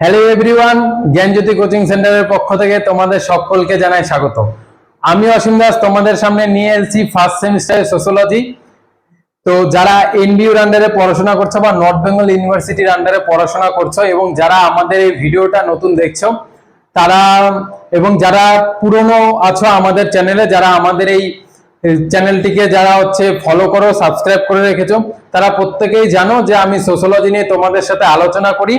Hello everyone জ্ঞানজ্যোতি coaching সেন্টারের পক্ষ থেকে তোমাদের সকলকে জানাই স্বাগত আমি অসীম দাস, তোমাদের সামনে নিয়ে এসেছি ফার্স্ট সেমিস্টারের সোশ্যোলজি তো যারা এনবিউর আন্ডারে পড়াশোনা করছ বা নর্থ বেঙ্গল ইউনিভার্সিটির আন্ডারে পড়াশোনা করছ এবং যারা আমাদের এই ভিডিওটা নতুন দেখছ, তারা এবং যারা পুরনো আছো আমাদের চ্যানেলে যারা আমাদের এই চ্যানেলটিকে যারা হচ্ছে ফলো করো সাবস্ক্রাইব করে রেখেছো, তারা প্রত্যেকেই জানো যে আমি সোশ্যোলজি নিয়ে তোমাদের সাথে আলোচনা করি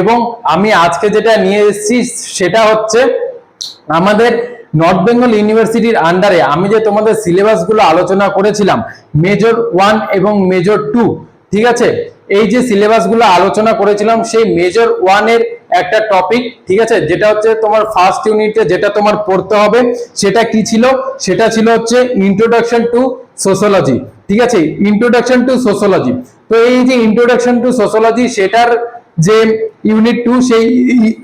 এবং আমি আজকে যেটা নিয়ে এসেছি সেটা হচ্ছে আমাদের নর্থ বেঙ্গল ইউনিভার্সিটির আন্ডারে আমি যে তোমাদের সিলেবাসগুলো আলোচনা করেছিলাম মেজর ওয়ান এবং মেজর টু ঠিক আছে? এই যে সিলেবাসগুলো আলোচনা করেছিলাম, সেই মেজর ওয়ানের একটা টপিক ঠিক আছে? যেটা হচ্ছে তোমার ফার্স্ট ইউনিটে যেটা তোমার পড়তে হবে, সেটা কি ছিল? সেটা ছিল হচ্ছে ইন্ট্রোডাকশন টু সোশ্যোলজি ঠিক আছে? ইন্ট্রোডাকশন টু সোশ্যোলজি তো এই যে ইন্ট্রোডাকশন টু সোশ্যোলজি সেটার যে ইউনিট টু সেই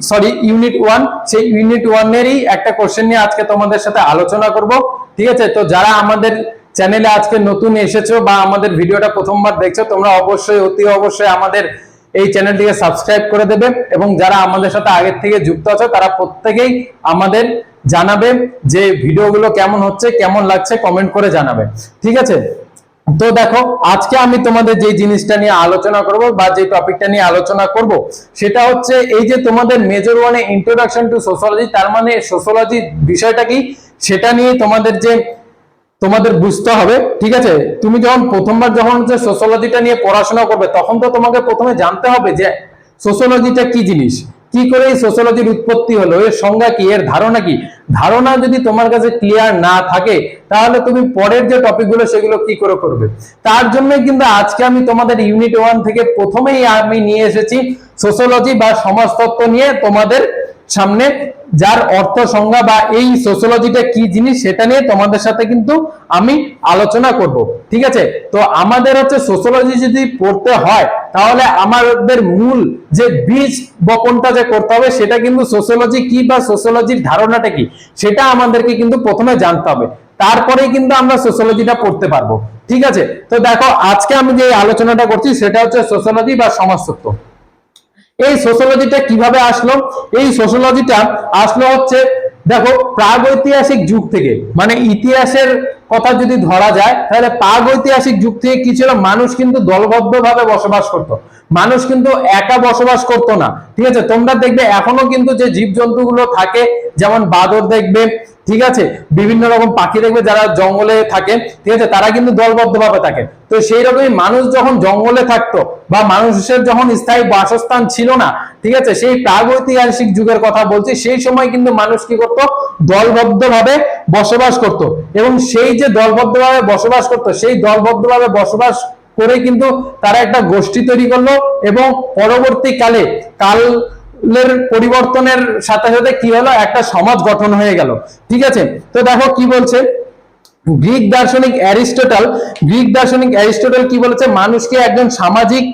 সরি ইউনিট ওয়ান সেই ইউনিট ওয়ানেরই একটা কোশ্চেন নিয়ে আজকে তোমাদের সাথে আলোচনা করব, ঠিক আছে? তো যারা আমাদের চ্যানেলে আজকে নতুন এসেছ বা আমাদের ভিডিওটা প্রথমবার দেখছ, তোমরা অবশ্যই, অতি অবশ্যই আমাদের এই চ্যানেলটিকে সাবস্ক্রাইব করে দেবে এবং যারা আমাদের সাথে আগের থেকে যুক্ত আছো, তারা প্রত্যেকেই আমাদের জানাবে যে ভিডিওগুলো কেমন হচ্ছে, কেমন লাগছে কমেন্ট করে জানাবে। ঠিক আছে? তো দেখো, আজকে আমি তোমাদের যে জিনিসটা নিয়ে আলোচনা করব বা যে টপিকটা নিয়ে আলোচনা করব, সেটা হচ্ছে এই যে তোমাদের মেজর ওয়ানে ইন্ট্রোডাকশন টু সোশ্যোলজি তার মানে সোশ্যোলজি বিষয়টা কি? সেটা নিয়ে তোমাদের যে তোমাদের বুঝতে হবে, ঠিক আছে? তুমি যখন প্রথমবার যখন হচ্ছে সোশ্যোলজিটা নিয়ে পড়াশোনা করবে, তখন তো তোমাকে প্রথমে জানতে হবে যে সোশ্যোলজিটা কি জিনিস? কি করে এই সোশ্যোলজির উৎপত্তি হলো? এর সংজ্ঞা কি? এর ধারণা কি? ধারণা যদি তোমার কাছে ক্লিয়ার না থাকে, তাহলে তুমি পরের যে টপিকগুলো সেগুলো কি করে করবে? তার জন্যই কিন্তু আজকে আমি তোমাদের ইউনিট ওয়ান থেকে প্রথমেই আমি নিয়ে এসেছি সোশ্যোলজি বা সমাজতত্ত্ব নিয়ে তোমাদের সামনে, যার অর্থ সংজ্ঞা বা এই সোশ্যোলজিটা কি জিনিস সেটা নিয়ে তোমাদের সাথে কিন্তু আমি আলোচনা করব, ঠিক আছে? তো আমাদের হচ্ছে সোশ্যোলজি যদি পড়তে হয়, তাহলে আমাদের মূল যে বীজ বপনটা যে করতে হবে, সেটা কিন্তু সোশ্যোলজি কি বা সোশ্যোলজির ধারণাটা কি, সেটা আমাদেরকে কিন্তু প্রথমে জানতে হবে। তারপরেই কিন্তু আমরা সোশ্যোলজিটা পড়তে পারব, ঠিক আছে? তো দেখো, আজকে আমি যে আলোচনাটা করছি, সেটা হচ্ছে সোশ্যোলজি বা সমাজতত্ত্ব। এই সোশ্যোলজিটা কীভাবে আসলো? এই সোশ্যোলজিটা আসলো হচ্ছে, দেখো, প্রাগৈতিহাসিক যুগ থেকে। মানে ইতিহাসের কথা যদি ধরা যায়, তাহলে প্রাগৈতিহাসিক যুগ থেকে কি ছিল? মানুষ কিন্তু দলবদ্ধভাবে বসবাস করত। মানুষ কিন্তু একা বসবাস করত না। ঠিক আছে? তোমরা দেখবে এখনও কিন্তু যে জীবজন্তুগুলো থাকে, যেমন বাদর দেখবে, ঠিক আছে? বিভিন্ন রকম পাখি দেখবে যারা জঙ্গলে থাকে, ঠিক আছে? তারা কিন্তু দলবদ্ধভাবে থাকে। তো সেই রকমই মানুষ যখন জঙ্গলে থাকতো বা মানুষের যখন স্থায়ী বাসস্থান ছিল না, ঠিক আছে? সেই প্রাগৈতিহাসিক যুগের কথা বলছি, সেই সময় কিন্তু মানুষ কি করত? দলবদ্ধভাবে বসবাস করত। এবং সেই যে দলবদ্ধভাবে বসবাস করত, সেই দলবদ্ধভাবে বসবাস করে কিন্তু তারা একটা গোষ্ঠী তৈরি করল এবং পরবর্তীকালে কাল এর পরিবর্তনের সাথে সাথে কি হলো? একটা সমাজ গঠন হয়ে গেল। ঠিক আছে? তো দেখো কি বলছে? গ্রিক দার্শনিক অ্যারিস্টটল, গ্রিক দার্শনিক অ্যারিস্টটল কি বলেছে? মানুষকে একজন সামাজিক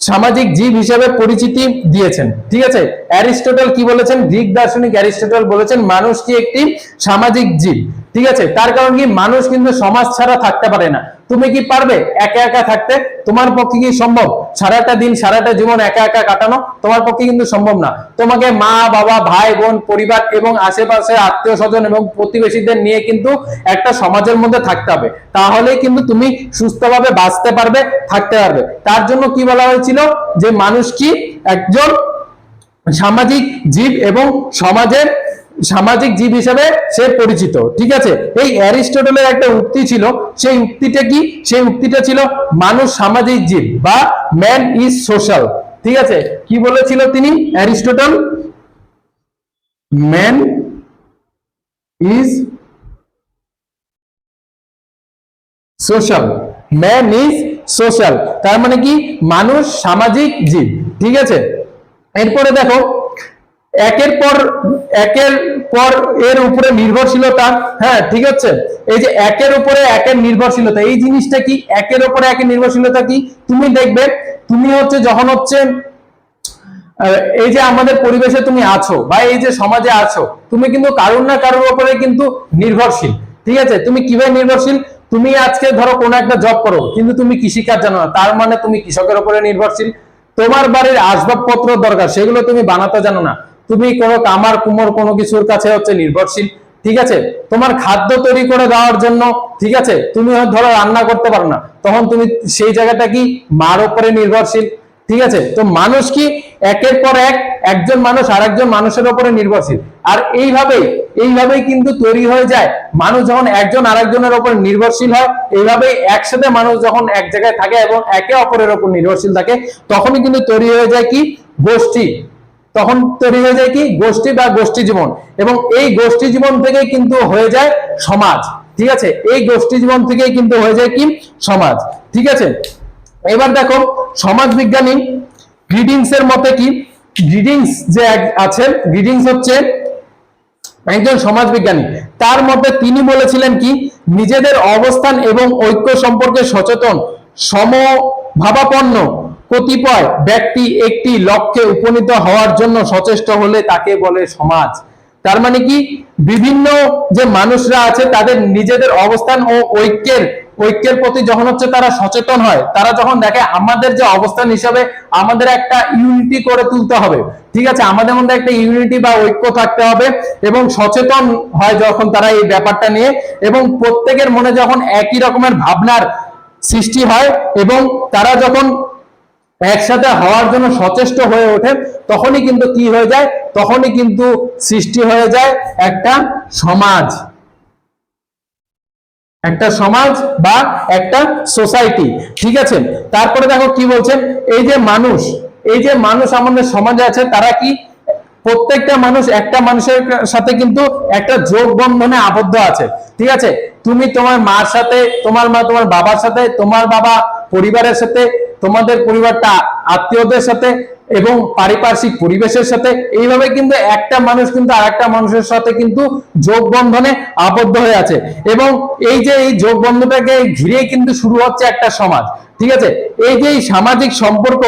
সামাজিক জীব হিসেবে পরিচিতি দিয়েছেন। ঠিক আছে? অ্যারিস্টটল কি বলেছেন? গ্রিক দার্শনিক অ্যারিস্টটল বলেছেন মানুষ কি একটি সামাজিক জীব। ঠিক আছে? তার কারণ কি? মানুষ কিন্তু সমাজ ছাড়া থাকতে পারে না। তুমি কি পারবে একা একা থাকতে? তোমার পক্ষে কি সম্ভব? সারাটা দিন, সারাটা জীবন একা একা কাটানো? তোমার পক্ষে কিন্তু সম্ভব না। তোমাকে মা, বাবা, ভাই, বোন, পরিবার এবং আশেপাশে আত্মীয় স্বজন এবং প্রতিবেশীদের নিয়ে কিন্তু একটা সমাজের মধ্যে থাকতে হবে। তাহলে কিন্তু তুমি সুস্থভাবে বাঁচতে পারবে, থাকতে পারবে। তার জন্য কি বলা হয়েছিল? যে মানুষ কি? একজন সামাজিক জীব এবং সমাজের সামাজিক জীব হিসেবে সে পরিচিত, ঠিক আছে? এই অ্যারিস্টটলের একটা উক্তি ছিল, সেই উক্তিটা কি? সেই উক্তিটা ছিল, মানুষ সামাজিক জীব বা ম্যান ইজ সোশ্যাল ঠিক আছে? কি বলেছিল তিনি Aristotle? Man is social man is social তার মানে কি? মানুষ সামাজিক জীব. ঠিক আছে? এরপরে দেখো একের পর একের পর এর উপরে নির্ভরশীলতা হ্যাঁ ঠিক আছে? এই যে একের উপরে একের নির্ভরশীলতা, এই জিনিসটা কি? একের উপরে একের নির্ভরশীলতা কি? তুমি দেখবে, তুমি হচ্ছে যখন হচ্ছে এই যে আমাদের পরিবেশে তুমি আছো বা এই যে সমাজে আছো, তুমি কিন্তু কারোর না কারোর উপরে কিন্তু নির্ভরশীল, ঠিক আছে? তুমি কীভাবে নির্ভরশীল? তুমি আজকে ধরো কোনো একটা জব করো, কিন্তু তুমি কৃষিকাজ জানো না, তার মানে তুমি কৃষকের উপরে নির্ভরশীল। তোমার বাড়ির আসবাবপত্র দরকার, সেগুলো তুমি বানাতে জানো না। তুমি কোনো কামার, কুমোর, কোনো কিছুর কাছে হচ্ছে নির্ভরশীল, ঠিক আছে? তোমার খাদ্য তৈরি করে দেওয়ার জন্য, ঠিক আছে? তুমি ধরো রান্না করতে পারো না, তখন তুমি সেই জায়গাটা কি? মার উপরে নির্ভরশীল, ঠিক আছে? তো মানুষ কি একের পর এক একজন মানুষ আরেকজন মানুষের উপরে নির্ভরশীল? আর এইভাবেই এইভাবেই কিন্তু তৈরি হয়ে যায়। মানুষ যখন একজন আরেকজনের উপর নির্ভরশীল হয়, এইভাবেই একসাথে মানুষ যখন এক জায়গায় থাকে এবং একে অপরের উপর নির্ভরশীল থাকে, তখনই কিন্তু তৈরি হয়ে যায় কি? গোষ্ঠী। তখন তৈরি হয়ে যায় কি? গোষ্ঠী বা গোষ্ঠী জীবন এবং এই গোষ্ঠী জীবন থেকে কিন্তু হয়ে যায় সমাজ। ঠিক আছে? এই গোষ্ঠী জীবন থেকেই কিন্তু হয়ে যায় কি? সমাজ। ঠিক আছে? এবার দেখো, সমাজ বিজ্ঞানী গ্রিডিংস এর মতে কি? গ্রিডিংস যে এক- আছে গ্রিডিংস হচ্ছে একজন সমাজ বিজ্ঞানী। তার মধ্যে তিনি বলেছিলেন কি? নিজেদের অবস্থান এবং ঐক্য সম্পর্কে সচেতন, সমভাবাপন্ন কতিপয় ব্যক্তি একটি লক্ষ্যে উপনীত হওয়ার জন্য সচেষ্ট হলে তাকে বলে সমাজ। তার মানে কি? বিভিন্ন যে মানুষরা আছে, তাদের নিজেদের অবস্থান ও ঐক্যের ঐক্যের প্রতি যখন হচ্ছে তারা সচেতন হয়, তারা যখন দেখে আমাদের যে অবস্থান হিসাবে আমাদের একটা ইউনিটি করে তুলতে হবে। ঠিক আছে? আমাদের মধ্যে একটা ইউনিটি বা ঐক্য থাকতে হবে এবং সচেতন হয় যখন তারা এই ব্যাপারটা নিয়ে এবং প্রত্যেকের মনে যখন একই রকমের ভাবনার সৃষ্টি হয় এবং তারা যখন একসাথে হওয়ার জন্য সচেষ্ট হয়ে ওঠে তখনই কিন্তু কি হয়ে যায়? তখনই কিন্তু সৃষ্টি হয়ে যায় একটা সমাজ। একটা সমাজ বা একটা সোসাইটি। ঠিক আছে? তারপরে দেখো কি বলছেন? এই যে মানুষ, এই যে মানুষ আমাদের সমাজে আছে, তারা কি প্রত্যেকটা মানুষ একটা মানুষের সাথে কিন্তু একটা যোগ বন্ধনে আবদ্ধ আছে। ঠিক আছে? তুমি তোমার মার সাথে, তোমার মা তোমার বাবার সাথে, তোমার বাবা পরিবারের সাথে, তোমাদের পরিবারটা, আত্মীয়দের সাথে এবং পারিপার্শ্বিক পরিবেশের সাথে। এইভাবে কিন্তু একটা মানুষ কিন্তু আরেকটা মানুষের সাথে কিন্তু যোগ বন্ধনে আবদ্ধ হয়ে আছে। এবং এই যে এই যোগ বন্ধনটাকে ঘিরে কিন্তু শুরু হচ্ছে একটা সমাজ, ঠিক আছে? এই যে সামাজিক সম্পর্ক,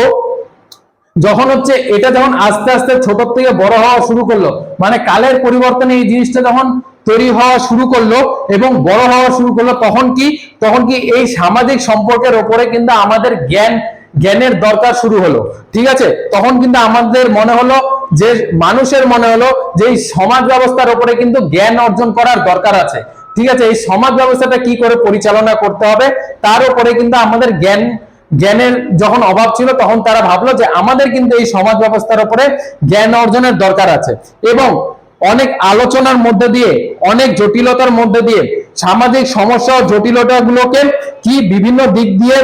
যখন হচ্ছে এটা যখন আস্তে আস্তে ছোট থেকে বড় হওয়া শুরু করল মানে কালের পরিবর্তনে এই জিনিসটা যখন তৈরি হওয়া শুরু করল এবং বড় হওয়া শুরু করল তখন কি? তখন কি এই সামাজিক সম্পর্কের ওপরে কিন্তু আমাদের জ্ঞান, জ্ঞানের দরকার শুরু হলো। ঠিক আছে? তখন কিন্তু আমাদের মনে হলো যে, মানুষের মনে হলো যে এই সমাজ ব্যবস্থার উপরে কিন্তু জ্ঞান অর্জন করার দরকার আছে। ঠিক আছে? এই সমাজ ব্যবস্থাটা কি করে পরিচালনা করতে হবে? তার উপরে কিন্তু আমাদের জ্ঞান, জ্ঞানের যখন অভাব ছিল তখন তারা ভাবলো যে আমাদের কিন্তু এই সমাজ ব্যবস্থার উপরে জ্ঞান অর্জনের দরকার আছে। এবং অনেক আলোচনার মধ্যে দিয়ে, অনেক জটিলতার মধ্যে দিয়ে, সামাজিক সমস্যা ও জটিলতাগুলোকে কি বিভিন্ন দিক দিয়ে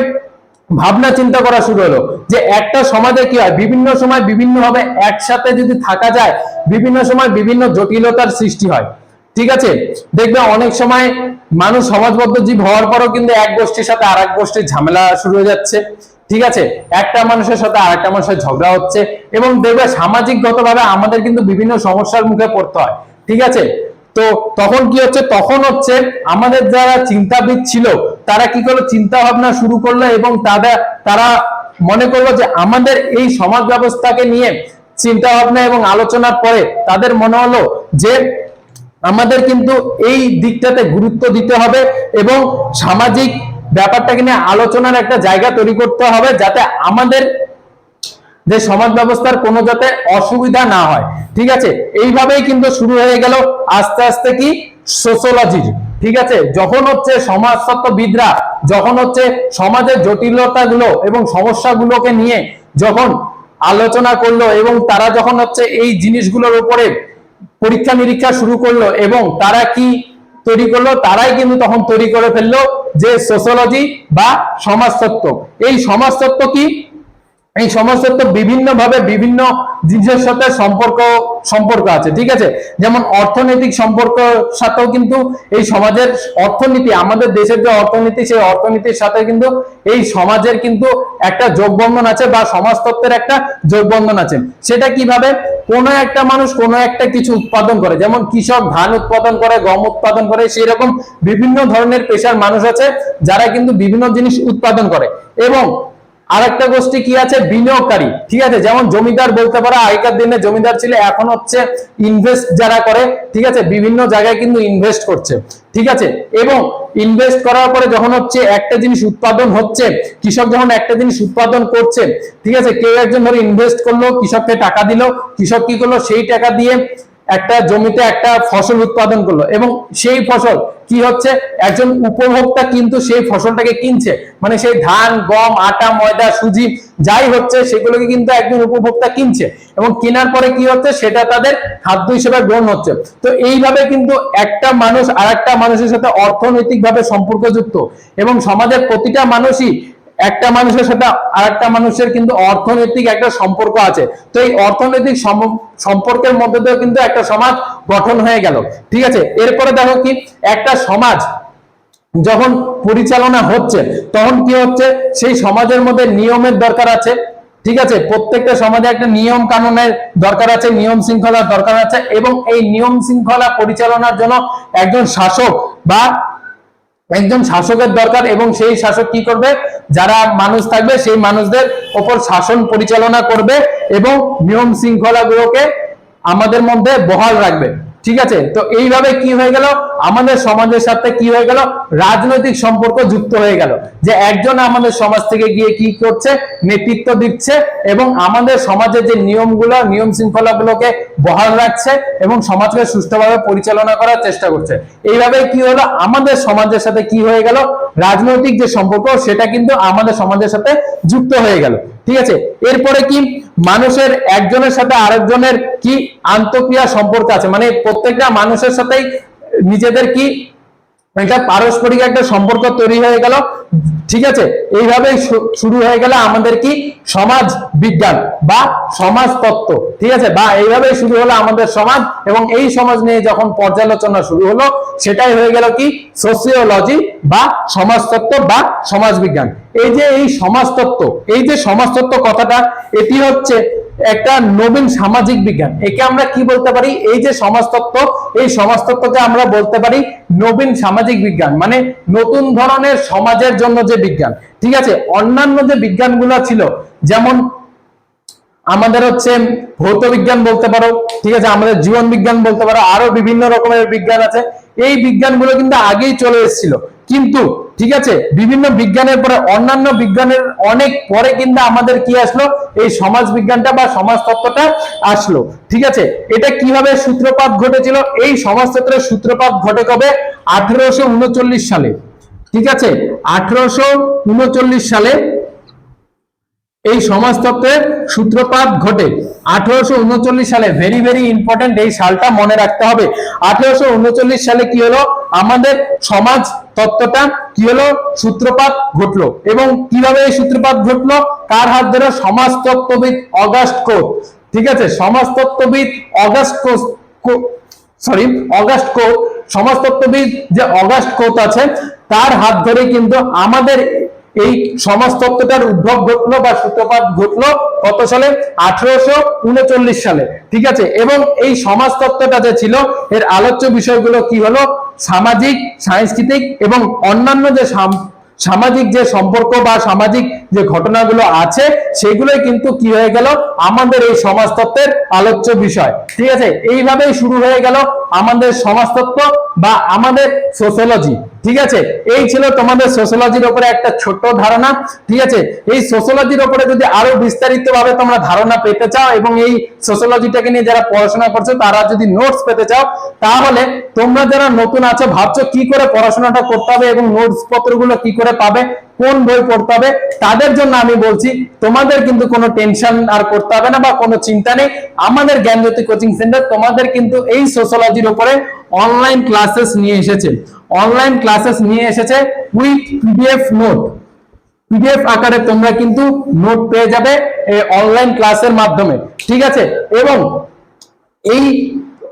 ভাবনা চিন্তা করা শুরু হলো? যে একটা সমাজে কি হয়? বিভিন্ন সময় বিভিন্ন ভাবে একসাথে যদি থাকা যায়, বিভিন্ন সময় বিভিন্ন জটিলতার সৃষ্টি হয়। ঠিক আছে? দেখবে অনেক সময় মানুষ সমাজবদ্ধ জীব হওয়ার পরও কিন্তু এক গোষ্ঠীর সাথে আর এক গোষ্ঠীর ঝামেলা শুরু হয়ে যাচ্ছে। ঠিক আছে? একটা মানুষের সাথে আর একটা মানুষের ঝগড়া হচ্ছে এবং দেখবে সামাজিকগত ভাবে আমাদের কিন্তু বিভিন্ন সমস্যার মুখে পড়তে হয়। ঠিক আছে? তো তখন কি হচ্ছে? তখন হচ্ছে আমাদের যারা চিন্তাবিদ ছিল, তারা কি করল? চিন্তা ভাবনা শুরু করল এবং তাদের, তারা মনে করল যে আমাদের এই সমাজ ব্যবস্থাকে নিয়ে চিন্তা ভাবনা এবং আলোচনার পরে তাদের মনে হলো যে আমাদের কিন্তু এই দিকটাতে গুরুত্ব দিতে হবে এবং সামাজিক ব্যাপারটাকে নিয়ে আলোচনার একটা জায়গা তৈরি করতে হবে যাতে আমাদের যে সমাজ ব্যবস্থার কোনো যাতে অসুবিধা না হয়। ঠিক আছে? এইভাবেই কিন্তু শুরু হয়ে গেল আস্তে আস্তে কি? সোশ্যোলজির ঠিক আছে? যখন হচ্ছে সমাজতত্ত্ববিদরা, যখন হচ্ছে সমাজের জটিলতাগুলো এবং সমস্যাগুলোকে নিয়ে যখন আলোচনা করল এবং তারা যখন হচ্ছে এই জিনিসগুলোর উপরে পরীক্ষা নিরীক্ষা শুরু করল এবং তারা কি তৈরি করল, তারাই কিন্তু তখন তৈরি করে ফেলল যে সোশ্যোলজি বা সমাজতত্ত্ব। এই সমাজতত্ত্ব কি? এই সমাজতত্ত্ব বিভিন্ন ভাবে বিভিন্ন জিনিসের সাথে সম্পর্ক সম্পর্ক আছে, ঠিক আছে? যেমন অর্থনৈতিক সম্পর্ক সাথেও কিন্তু এই সমাজের অর্থনীতি, আমাদের দেশের যে অর্থনীতি, সেই অর্থনীতির সাথে কিন্তু এই সমাজের কিন্তু একটা যোগবন্ধন আছে বা সমাজতত্ত্বের একটা যোগবন্ধন আছে। সেটা কীভাবে? কোনো একটা মানুষ কোনো একটা কিছু উৎপাদন করে, যেমন কৃষক ধান উৎপাদন করে, গম উৎপাদন করে, সেই রকম বিভিন্ন ধরনের পেশার মানুষ আছে যারা কিন্তু বিভিন্ন জিনিস উৎপাদন করে। এবং আর একটা গোষ্ঠী কি আছে? বিনিয়োগকারী। ঠিক আছে, যেমন জমিদার বলতে পারো, আগেকার দিনে জমিদার ছিল, এখন হচ্ছে ইনভেস্ট যারা করে, ঠিক আছে, বিভিন্ন জায়গায় কিন্তু ইনভেস্ট করছে, ঠিক আছে? এবং ইনভেস্ট করার পরে যখন হচ্ছে একটা জিনিস উৎপাদন হচ্ছে, কৃষক যখন একটা জিনিস উৎপাদন করছে, ঠিক আছে, কেউ একজন ধরে ইনভেস্ট করল, কৃষককে টাকা দিল, কৃষক কি করল, সেই টাকা দিয়ে একটা জমিতে একটা ফসল উৎপাদন করল এবং সেই ফসল কি হচ্ছে? একজন উপভোক্তা কিন্তু সেই ফসলটাকে কিনছে। মানে সেই ধান, গম, আটা, ময়দা, সুজি, যাই হচ্ছে, সেগুলোকে কিন্তু একজন উপভোক্তা কিনছে এবং কেনার পরে কি হচ্ছে? সেটা তাদের খাদ্য হিসেবে গ্রহণ হচ্ছে। তো এইভাবে কিন্তু একটা মানুষ আর একটা মানুষের সাথে অর্থনৈতিকভাবে সম্পর্কযুক্ত এবং সমাজের প্রতিটা মানুষই একটা মানুষের সাথে আরেকটা মানুষের কিন্তু অর্থনৈতিক একটা সম্পর্ক আছে। তো এই অর্থনৈতিক সম- সম্পর্কের মধ্যে দিয়েও কিন্তু একটা সমাজ গঠন হয়ে গেল। ঠিক আছে? এরপরে দেখো কি? একটা সমাজ যখন পরিচালনা হচ্ছে, তখন কি হচ্ছে? সেই সমাজের মধ্যে নিয়মের দরকার আছে। ঠিক আছে? প্রত্যেকটা সমাজে একটা নিয়ম কানুনের দরকার আছে, নিয়ম শৃঙ্খলার দরকার আছে এবং এই নিয়ম শৃঙ্খলা পরিচালনার জন্য একজন শাসক বা একজন শাসকের দরকার এবং সেই শাসক কি করবে? যারা মানুষ থাকবে, সেই মানুষদের ওপর শাসন পরিচালনা করবে এবং নিয়ম শৃঙ্খলা গুলোকে আমাদের মধ্যে বহাল রাখবে। ঠিক আছে? তো এইভাবে কি হয়ে গেল? আমাদের সমাজের সাথে কি হয়ে গেল? রাজনৈতিক সম্পর্ক যুক্ত হয়ে গেল। যে একজন আমাদের সমাজ থেকে গিয়ে কি করছে? নেতৃত্ব দিচ্ছে এবং আমাদের সমাজের যে নিয়মগুলো, নিয়ম শৃঙ্খলা গুলোকে বহাল রাখছে এবং সমাজকে সুষ্ঠুভাবে পরিচালনা করার চেষ্টা করছে। এইভাবে কি হলো? আমাদের সমাজের সাথে কি হয়ে গেল? রাজনৈতিক যে সম্পর্ক, সেটা কিন্তু আমাদের সমাজের সাথে যুক্ত হয়ে গেল। ঠিক আছে? এরপরে কি? মানুষের একজনের সাথে আরেকজনের কি আন্তঃক্রিয়া সম্পর্ক আছে? মানে প্রত্যেকটা মানুষের সাথেই নিজেদের কি? একটা পারস্পরিক একটা সম্পর্ক তৈরি হয়ে গেল। ঠিক আছে? এইভাবে শুরু হয়ে গেল আমাদের কি? সমাজ বিজ্ঞান বা সমাজ তত্ত্ব। ঠিক আছে? বা এইভাবে শুরু হলো আমাদের সমাজ এবং এই সমাজ নিয়ে যখন পর্যালোচনা শুরু হলো, সেটাই হয়ে গেল কি? সোসিওলজি বা সমাজতত্ত্ব বা সমাজ বিজ্ঞান। এই যে এই সমাজতত্ত্ব, এই যে সমাজতত্ত্ব কথাটা, এটি হচ্ছে একটা নবীন সামাজিক বিজ্ঞান। একে আমরা কি বলতে পারি? এই যে সমাজতত্ত্ব, এই সমাজতত্ত্বকে আমরা বলতে পারি নবীন সামাজিক বিজ্ঞান মানে নতুন ধরনের সমাজের জন্য যে বিজ্ঞান। ঠিক আছে? অন্যান্য যে বিজ্ঞানগুলো ছিল, যেমন আমাদের হচ্ছে ভৌত বিজ্ঞান বলতে পারো, ঠিক আছে? আমাদের জীবন বিজ্ঞান বলতে পারো, আরও বিভিন্ন রকমের বিজ্ঞান আছে। এই বিজ্ঞানগুলো কিন্তু আগেই চলে এসেছিল। কিন্তু, ঠিক আছে, বিভিন্ন বিজ্ঞানের পরে, অন্যান্য বিজ্ঞানের অনেক পরে কিন্তু আমাদের কি আসলো? এই সমাজ বিজ্ঞানটা বা সমাজতত্ত্বটা আসলো। ঠিক আছে, এটা কীভাবে সূত্রপাত ঘটেছিল? এই সমাজতত্ত্বের সূত্রপাত ঘটে কবে? আঠেরোশো উনচল্লিশ সালে। ঠিক আছে, আঠেরোশো উনচল্লিশ সালে এই সমাজতত্ত্বের সূত্রপাত ঘটে। আঠারোশো উনচল্লিশ সালে ভেরি ভেরি ইম্পর্টেন্ট এই সালটা মনে রাখতে হবে। আঠারোশো উনচল্লিশ সালে কি হলো? আমাদের সমাজ তত্ত্বটা কি হলো? সূত্রপাত ঘটলো। এবং কীভাবে এই সূত্রপাত ঘটলো? কার হাত ধরে? সমাজতত্ত্ববিদ অগাস্ট কোট ঠিক আছে? সমাজতত্ত্ববিদ অগাস্ট সরি অগাস্ট কোট সমাজতত্ত্ববিদ যে অগাস্ট কোট আছে, তার হাত ধরে কিন্তু আমাদের এই সমাজতত্ত্বটার উদ্ভব ঘটলো বা সূত্রপাত ঘটলো কত সালে? আঠারোশো উনচল্লিশ সালে, ঠিক আছে? এবং এই সমাজতত্ত্বটা যে ছিল, এর আলোচ্য বিষয়গুলো কি হলো? সামাজিক, সাংস্কৃতিক এবং অন্যান্য যে সাম- সামাজিক যে সম্পর্ক বা সামাজিক যে ঘটনাগুলো আছে, সেগুলোই কিন্তু কি হয়ে গেল? আমাদের এই সমাজতত্ত্বের আলোচ্য বিষয়, ঠিক আছে? এইভাবেই শুরু হয়ে গেল আমাদের সমাজতত্ত্ব বা আমাদের সোশ্যোলজি ঠিক আছে? এই ছিল তোমাদের সোশ্যোলজির উপরে একটা ছোট্ট ধারণা, ঠিক আছে? এই সোশ্যোলজির উপরে যদি আরও বিস্তারিত ভাবে তোমরা ধারণা পেতে চাও এবং এই সোশ্যোলজিটাকে নিয়ে যারা পড়াশোনা করছ, তারা যদি নোটস পেতে চাও, তাহলে তোমরা যারা নতুন আছো, ভাবছ কি করে পড়াশোনাটা করতে হবে এবং নোটস পত্রগুলো কি করে পাবে, কোন বই পড়তে হবে, তাদের জন্য আমি বলছি, তোমাদের কিন্তু কোনো টেনশন আর করতে হবে না বা কোনো চিন্তা নেই। আমাদের জ্ঞানজ্যোতি কোচিং সেন্টার তোমাদের কিন্তু এই সোশ্যোলজির উপরে অনলাইন ক্লাসেস নিয়ে এসেছে। অনলাইন ক্লাসেস নিয়ে এসেছে উইথ পিডিএফ নোট পিডিএফ আকারে তোমরা কিন্তু নোট পেয়ে যাবে অনলাইন ক্লাসের মাধ্যমে। ঠিক আছে? এবং এই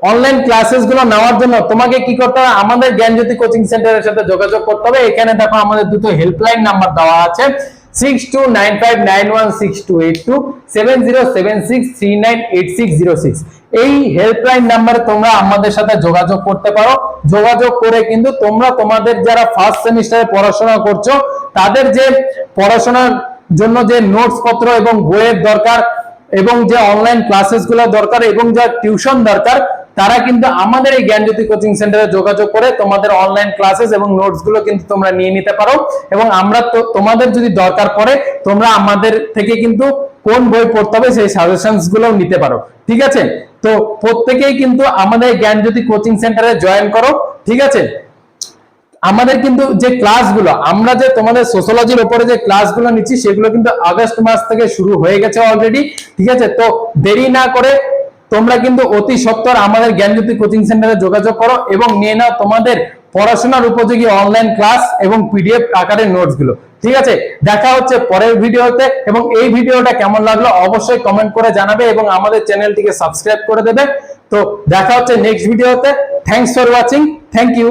অনলাইন ক্লাসেসগুলো নেওয়ার জন্য তোমাকে কি করতে হবে? আমাদের জ্ঞানজ্যোতি কোচিং সেন্টারের সাথে যোগাযোগ করতে হবে। এখানে দেখো আমাদের দুটো হেল্পলাইন নাম্বার দেওয়া আছে। Six two nine five nine one six two eight two seven zero seven six three nine eight six zero six এই হেল্পলাইন নাম্বারে তোমরা আমাদের সাথে যোগাযোগ করতে পারো। যোগাযোগ করে কিন্তু তোমরা তোমাদের যারা ফার্স্ট সেমিস্টারে পড়াশোনা করছ, তাদের যে পড়াশোনার জন্য যে নোটস পত্র এবং বইয়ের দরকার এবং যে অনলাইন ক্লাসেসগুলো দরকার এবং যা টিউশন দরকার তারা কিন্তু আমাদের এই জ্ঞানজ্যোতি কোচিং সেন্টারে যোগাযোগ করে তোমাদের অনলাইন ক্লাসেস এবং নোটসগুলো কিন্তু তোমরা নিয়ে নিতে পারো। এবং আমরা তো তোমাদের যদি দরকার পড়ে, তোমরা আমাদের থেকে কিন্তু কোন বই পড়তে হবে সেই সাজেশনসগুলো নিতে পারো। ঠিক আছে? তো প্রত্যেকেই কিন্তু আমাদের জ্ঞানজ্যোতি কোচিং সেন্টারে জয়েন করো। ঠিক আছে? আমাদের কিন্তু যে ক্লাসগুলো আমরা যে তোমাদের সোশ্যোলজির উপরে যে ক্লাসগুলো নিচ্ছি, সেগুলো কিন্তু আগস্ট মাস থেকে শুরু হয়ে গেছে অলরেডি ঠিক আছে? তো দেরি না করে তোমরা কিন্তু অতি সত্তর আমাদের জ্ঞানজ্যোতি কোচিং সেন্টারে যোগাযোগ করো এবং নিয়ে নাও তোমাদের পড়াশোনার উপযোগী অনলাইন ক্লাস এবং পিডিএফ আকারের নোটসগুলো। ঠিক আছে? দেখা হচ্ছে পরের ভিডিওতে এবং এই ভিডিওটা কেমন লাগল অবশ্যই কমেন্ট করে জানাবে এবং আমাদের চ্যানেলটিকে সাবস্ক্রাইব করে দেবে। তো দেখা হচ্ছে নেক্সট ভিডিওতে। Thanks for watching thank you